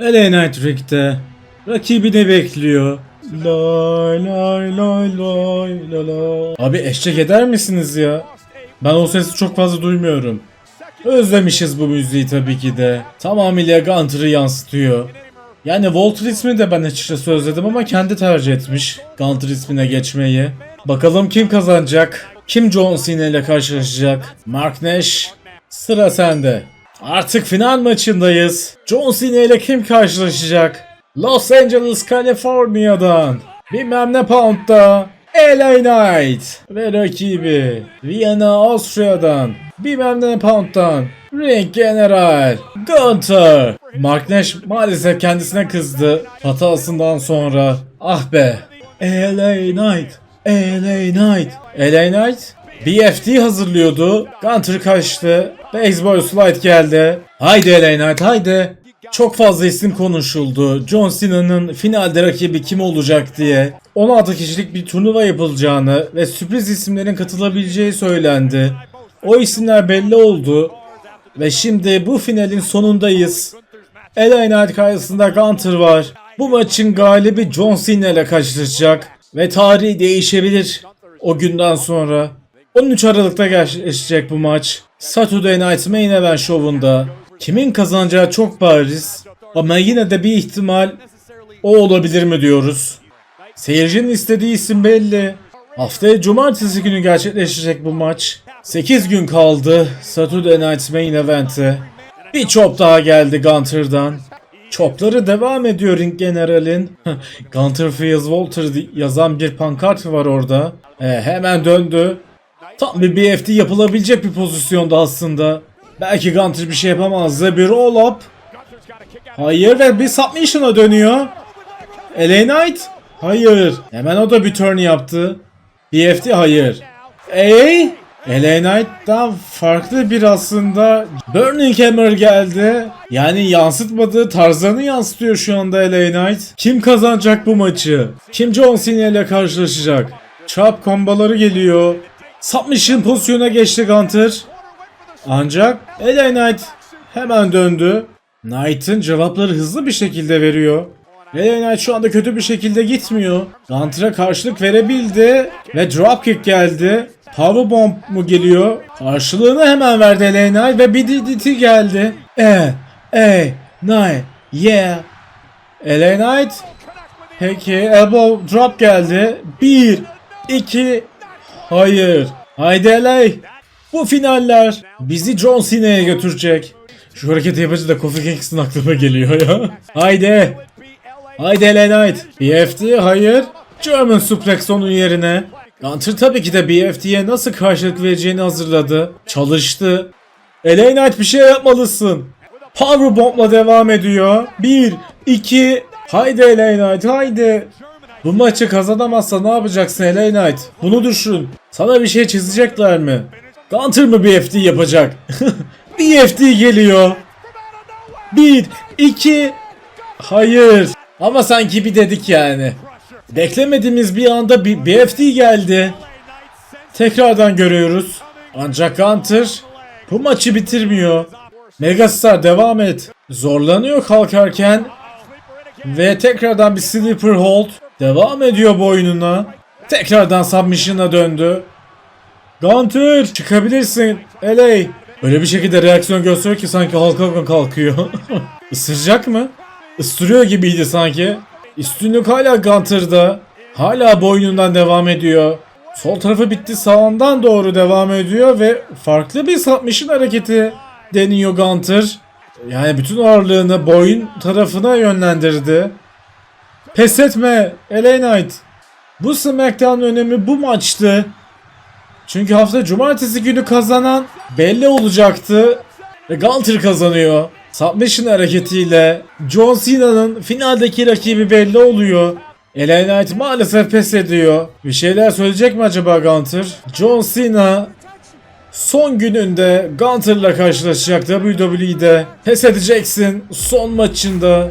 LA Knight Ring'de rakibini bekliyor. Lay lay lay lay lay lay. Abi eşlik eder misiniz ya? Ben o sesi çok fazla duymuyorum. Özlemişiz bu müziği tabii ki de. Tamamıyla Gunter'ı yansıtıyor. Yani Walter ismini de ben açıkçası özledim ama kendi tercih etmiş Gunter ismine geçmeyi. Bakalım kim kazanacak? Kim John Cena ile karşılaşacak? Mark Nash sıra sende. Artık final maçındayız. John Cena ile kim karşılaşacak? Los Angeles, Kaliforniya'dan. Bilmem ne pound'da. LA Knight ve rakibi Vienna, Austria'dan. Bilmem ne pound'dan. Ring General Gunter. Mark Nash maalesef kendisine kızdı hatasından sonra. Ah be. LA Knight. LA Knight. LA Knight BFT hazırlıyordu. Gunter kaçtı. Baseball slide geldi. Haydi LA Knight haydi. Çok fazla isim konuşuldu. John Cena'nın finalde rakibi kim olacak diye. 16 kişilik bir turnuva yapılacağını ve sürpriz isimlerin katılabileceği söylendi. O isimler belli oldu. Ve şimdi bu finalin sonundayız. LA Knight karşısında Gunter var. Bu maçın galibi John Cena ile karşılaşacak. Ve tarihi değişebilir o günden sonra. 13 Aralık'ta gerçekleşecek bu maç. Saturday Night Main Event şovunda. Kimin kazanacağı çok bariz. Ama yine de bir ihtimal o olabilir mi diyoruz. Seyircinin istediği isim belli. Haftaya cumartesi günü gerçekleşecek bu maç. 8 gün kaldı Saturday Night Main Event'e. Bir chop daha geldi Gunter'dan. Chopları devam ediyor Ring General'in. Gunter Feels Walter yazan bir pankart var orada. E, hemen döndü. Tam bir BFT yapılabilecek bir pozisyonda aslında. Belki Gunter bir şey yapamazdı. Bir roll up. Hayır ve bir submission'a dönüyor. LA Knight? Hayır. Hemen o da bir turn yaptı. BFT hayır. Ey? LA Knight'tan farklı bir aslında Burning Hammer geldi. Yani yansıtmadığı tarzlarını yansıtıyor şu anda LA Knight. Kim kazanacak bu maçı? Kim John Cena ile karşılaşacak? Chop kombaları geliyor. Submission pozisyona geçti Gunter. Ancak LA Knight hemen döndü. Knight'ın cevapları hızlı bir şekilde veriyor. LA Knight şu anda kötü bir şekilde gitmiyor. Gunter'a karşılık verebildi ve dropkick geldi. Powerbomb mu geliyor? Karşılığını hemen verdi LA Knight ve bir DDT geldi. E, E, Knight, yeah. LA Knight. Peki elbow drop geldi. 1, 2, hayır. Haydi LA. Bu finaller bizi John Cena'ya götürecek. Şu hareketi yapınca da Kofi Kingston aklıma geliyor ya. Haydi. Haydi LA Knight. BFT hayır. German Suplex onun yerine. Gunter tabii ki de BFT'ye nasıl karşılık vereceğini hazırladı. Çalıştı. LA Knight bir şey yapmalısın. Powerbomb'la devam ediyor. 1, 2, haydi LA Knight haydi. Bu maçı kazanamazsa ne yapacaksın LA Knight? Bunu düşün. Sana bir şey çizecekler mi? Gunter mı BFT yapacak? BFT geliyor. 1, 2, hayır. Ama sanki bir dedik yani. Beklemediğimiz bir anda bir BFT geldi. Tekrardan görüyoruz. Ancak Gunter bu maçı bitirmiyor. Megastar devam et. Zorlanıyor kalkarken. Ve tekrardan bir sleeper hold. Devam ediyor boynuna. Tekrardan submission'a döndü. Gunter çıkabilirsin. LA. Öyle bir şekilde reaksiyon gösteriyor ki sanki Hulk Hogan kalkıyor. Isıracak mı? Isırıyor gibiydi sanki. Üstünlük hala Gunter'da. Hala boynundan devam ediyor. Sol tarafı bitti sağından doğru devam ediyor ve farklı bir submission hareketi deniyor Gunter. Yani bütün ağırlığını boyun tarafına yönlendirdi. Pes etme LA Knight. Bu SmackDown önemi bu maçtı. Çünkü hafta cumartesi günü kazanan belli olacaktı. Ve Gunter kazanıyor. Submission hareketiyle John Cena'nın finaldeki rakibi belli oluyor. LA Knight maalesef pes ediyor. Bir şeyler söyleyecek mi acaba Gunter? John Cena son gününde Gunter'la karşılaşacak WWE'de. Pes edeceksin son maçında.